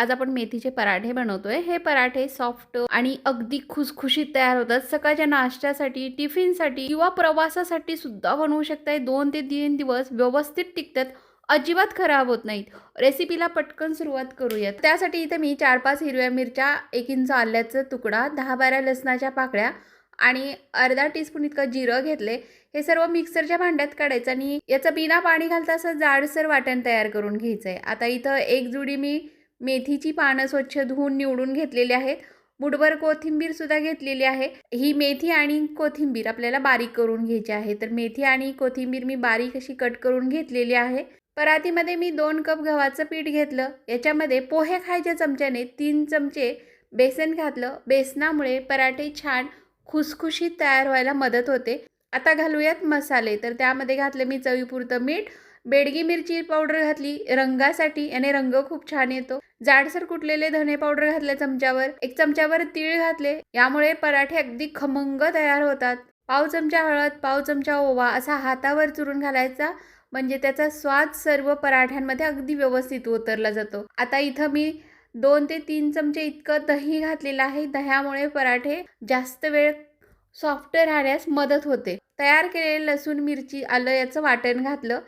आज आपण मेथीचे पराठे बनवतोय. हे पराठे सॉफ्ट आणि अगदी खुसखुशीत तयार होतात. सकाळच्या नाश्त्यासाठी टिफिनसाठी किंवा प्रवासासाठी सुद्धा बनवू शकताय. दोन ते तीन दिवस व्यवस्थित टिकतात. अजिबात खराब होत नाहीत. रेसिपीला पटकन सुरुवात करूयात. त्यासाठी इथे मी चार पाच हिरव्या मिरच्या एक इंच आल्याचा तुकडा दहा बारा लसणाच्या पाकळ्या आणि अर्धा टीस्पून इतकं जिरं घेतले. हे सर्व मिक्सरच्या भांड्यात काढायचं आणि याचं बिना पाणी घालता असं जाडसर वाटण तयार करून घ्यायचं आहे आता इथं एक जुडी मी मेथीची पानं स्वच्छ धुवून निवडून घेतलेली आहेत. मुठभर कोथिंबीर सुद्धा घेतलेली आहे. ही मेथी आणि कोथिंबीर आपल्याला बारीक करून घ्यायची आहे. तर मेथी आणि कोथिंबीर मी बारीक अशी कट करून घेतलेली आहे. परातीमध्ये मी दोन कप गव्हाचं पीठ घेतलं. याच्यामध्ये पोहे खायच्या चमच्याने तीन चमचे बेसन घातलं. बेसनामुळे पराठे छान खुसखुशीत तयार व्हायला मदत होते. आता घालूयात मसाले. तर त्यामध्ये घातले मी चवीपुरतं मीठ बेडगी मिरची पावडर घातली रंगासाठी याने रंग खूप छान येतो. जाडसर कुटलेले धने पावडर घातले चमच्यावर एक चमच्यावर तीळ घातले यामुळे पराठे अगदी खमंग तयार होतात. पाव चमचा हळद पाव चमचा ओवा असा हातावर चुरून घालायचा म्हणजे त्याचा स्वाद सर्व पराठ्यांमध्ये अगदी व्यवस्थित उतरला जातो. आता इथं मी दोन ते तीन चमचे इतकं दही घातलेलं आहे दह्यामुळे पराठे जास्त वेळ सॉफ्ट राहण्यास मदत होते. तयार केलेले लसूण मिरची आलं याचं वाटण घातलं.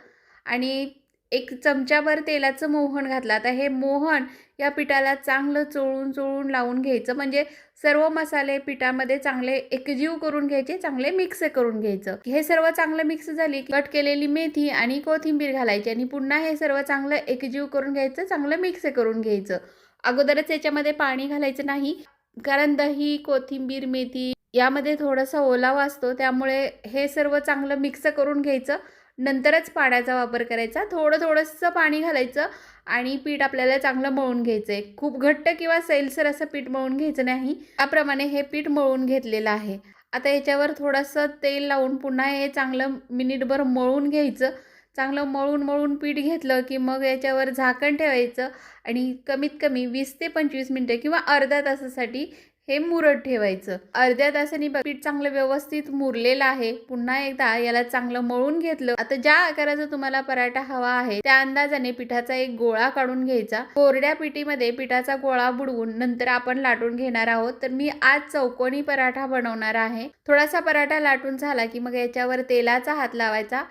आणि एक चमच्याभर तेलाचं मोहन घातलं. आता हे मोहन या पिठाला चांगलं चोळून चोळून लावून घ्यायचं. म्हणजे सर्व मसाले पिठामध्ये चांगले एकजीव करून घ्यायचे चांगले मिक्स करून घ्यायचं. हे सर्व चांगलं मिक्स झाली कट केलेली मेथी आणि कोथिंबीर घालायची आणि पुन्हा हे सर्व चांगलं एकजीव करून घ्यायचं चांगलं मिक्स करून घ्यायचं. अगोदरच याच्यामध्ये पाणी घालायचं नाही कारण दही कोथिंबीर मेथी यामध्ये थोडासा ओलावा असतो. त्यामुळे हे सर्व चांगलं मिक्स करून घ्यायचं. नंतरच पाण्याचा वापर करायचा. थोडं थोडंसं पाणी घालायचं आणि पीठ आपल्याला चांगलं मळून घ्यायचं आहे खूप घट्ट किंवा सैलसर असं पीठ मळून घ्यायचं नाही. त्याप्रमाणे हे पीठ मळून घेतलेलं आहे. आता याच्यावर थोडंसं तेल लावून पुन्हा हे चांगलं मिनिटभर मळून घ्यायचं. चांगलं मळून मळून पीठ घेतलं की मग याच्यावर झाकण ठेवायचं आणि कमीत कमी वीस ते पंचवीस मिनटं किंवा अर्ध्या तासासाठी हे मुरत ठेवायचं. अर्ध्या तासाने पीठ चांगलं व्यवस्थित मुरलेलं आहे. पुन्हा एकदा याला चांगलं मळून घेतलं. आता ज्या आकाराचा तुम्हाला पराठा हवा आहे त्या अंदाजाने पिठाचा एक गोळा काढून घ्यायचा. कोरड्या पिठीमध्ये पिठाचा गोळा बुडवून नंतर आपण लाटून घेणार आहोत. तर मी आज चौकोनी पराठा बनवणार आहे. थोडासा पराठा लाटून झाला की मग याच्यावर तेलाचा हात लावायचा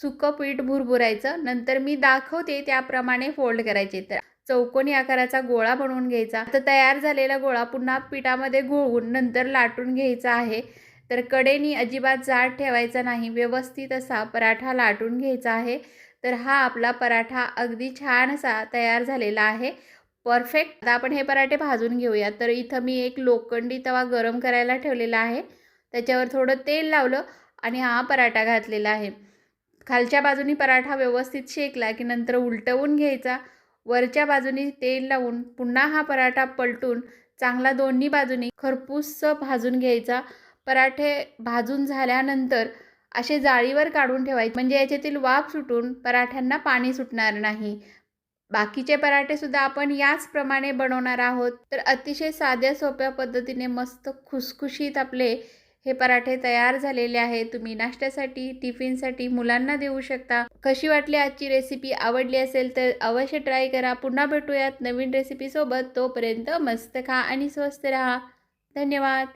सुकं पीठ भुरभुरायचं. नंतर मी दाखवते त्याप्रमाणे फोल्ड करायचे. तर चौकोनी आकाराचा गोळा बनवून घ्यायचा. तर तयार झालेला गोळा पुन्हा पिठामध्ये घोळवून नंतर लाटून घ्यायचा आहे. तर कडेनी अजिबात जाड ठेवायचा नाही. व्यवस्थित असा पराठा लाटून घ्यायचा आहे. तर हा आपला पराठा अगदी छान असा तयार झालेला आहे. परफेक्ट. आता आपण हे पराठे भाजून घेऊया तर इथं मी एक लोखंडी तवा गरम करायला ठेवलेला आहे. त्याच्यावर थोडं तेल लावलं आणि हा पराठा घातलेला आहे. खालच्या बाजूनी पराठा व्यवस्थित शेकला की नंतर उलटवून घ्यायचा. वरच्या बाजूनी तेल लावून पुन्हा हा पराठा पलटून चांगला दोन्ही बाजूनी खरपूस भाजून घ्यायचा. पराठे भाजून झाल्यानंतर असे जाळीवर काढून ठेवायचे. म्हणजे याच्यातील वाफ सुटून पराठ्यांना पाणी सुटणार नाही. बाकीचे पराठे सुद्धा आपण याचप्रमाणे बनवणार आहोत. तर अतिशय साध्या सोप्या पद्धतीने मस्त खुसखुशीत आपले हे पराठे तयार झालेले आहेत. तुम्ही नाश्त्यासाठी टिफिनसाठी मुलांना देऊ शकता. कशी वाटली आजची रेसिपी आवडली असेल तर अवश्य ट्राय करा. पुन्हा भेटूयात नवीन रेसिपीसोबत तोपर्यंत मस्त खा आणि स्वस्त राहा. धन्यवाद.